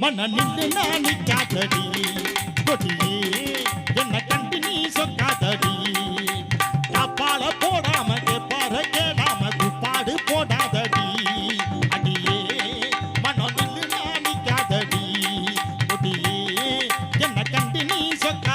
மன நின்று நான் நிக்காதடி கொடியே என்ன கண்டு நீ சொக்காதடி. காப்பால போடாம கேப்பார கேடாம குப்பாடு போடாதடி. அடியே மன நின்று நான் கொடியே என்ன கண்டு நீ சொக்க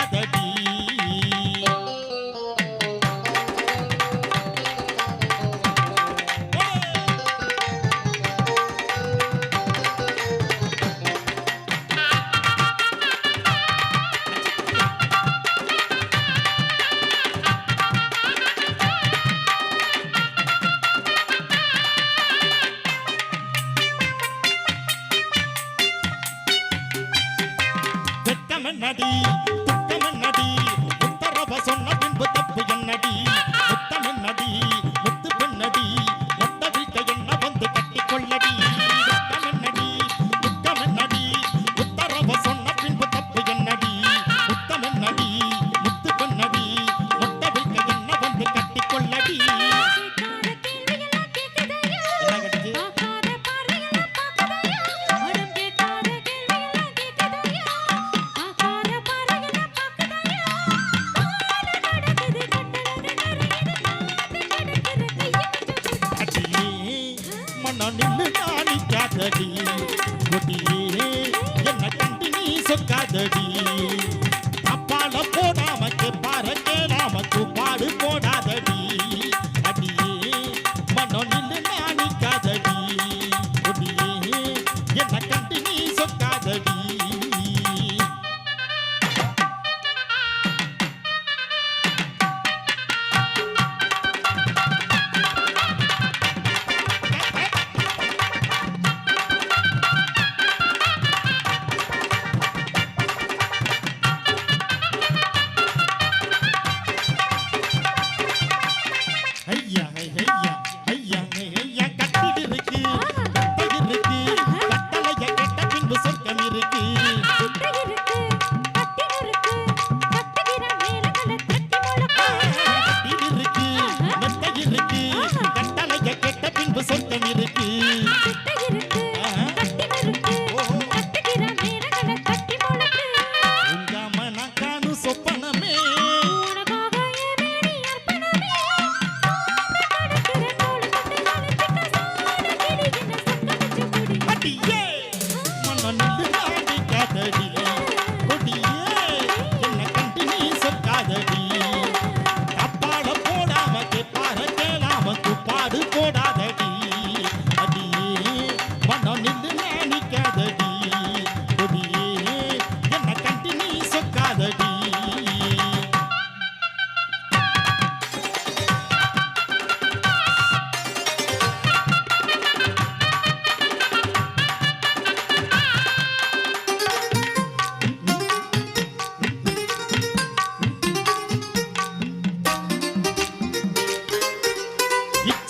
வெட்கம் என்னடி துக்கம் என்னடி உத்தரவ சொன்ன பின்பு தப்பு என்னடி? சொக்காதடி இருக்கு கட்டிடு இருக்கு மெத்தை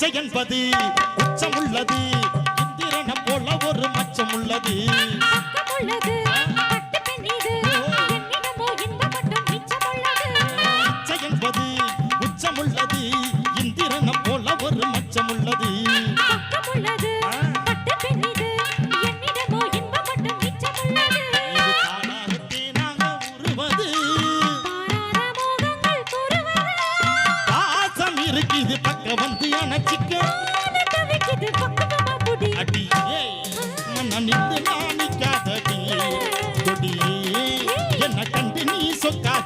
இச்சை என்பது உச்சம் உள்ளது இந்திரன போல ஒரு மச்சம் உள்ளது இச்சை என்பது உச்சம் உள்ளது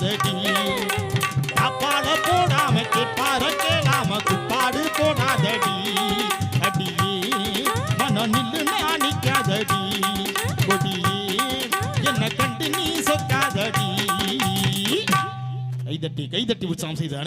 சொக்காதடி அப்பால போடாம கேப்பார குப்பாடு போடாதடி. அடியே மனம் நில்லு நாணிக்காதடி கொடியே என்ன கண்டு நீ சொக்காதடி. கைதட்டி கைதட்டி உற்சாகம் செய்து